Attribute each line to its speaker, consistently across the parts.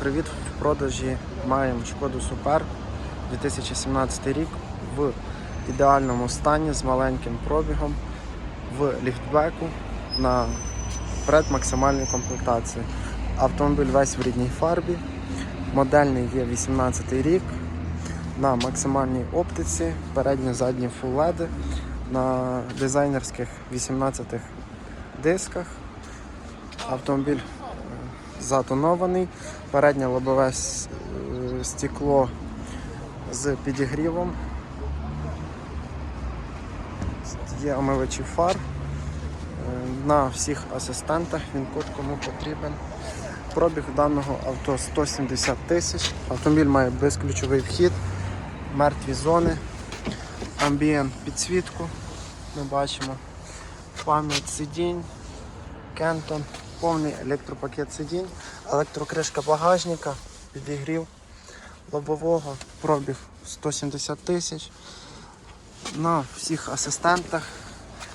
Speaker 1: привіт! В продажі маємо шкоду Супер 2017 рік в ідеальному стані з маленьким пробігом в ліфтбеку на предмаксимальній комплектації. Автомобіль весь в рідній фарбі. Модельний є 18 рік на максимальній оптиці, передні задні LED, на дизайнерських 18 дисках. Автомобіль затонований, переднє лобове е, стекло з підігрівом. Є омивачі фар. Е, На всіх асистентах він код кому потрібен. Пробіг даного авто 170 тисяч. Автомобіль має безключовий вхід, мертві зони, амбієнт підсвітку. Ми бачимо пам'ять сидінь, Кентон, повний електропакет сидінь, електрокришка багажника, підігрів лобового, пробіг 170 тисяч. На всіх асистентах.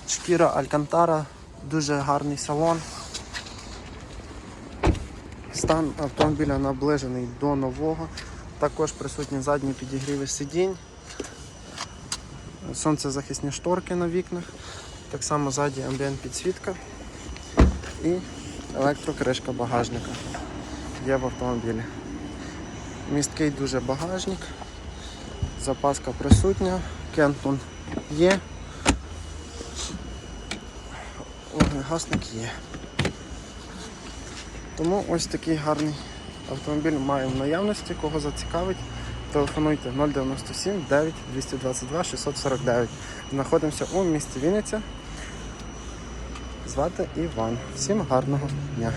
Speaker 1: Шкіра Алькантара, дуже гарний салон. Стан автомобіля наближений до нового. Також присутні задні підігріви сидінь, сонцезахисні шторки на вікнах, так само ззаді амбієнт підсвітка і електрокришка багажника є в автомобілі. Місткий дуже багажник, запаска присутня, кентон є, вогнегасник є. Тому ось такий гарний автомобіль має в наявності, кого зацікавить. Телефонуйте 097 9 222 649. Знаходимося у місті Вінниця. Звати Іван. Всім гарного дня.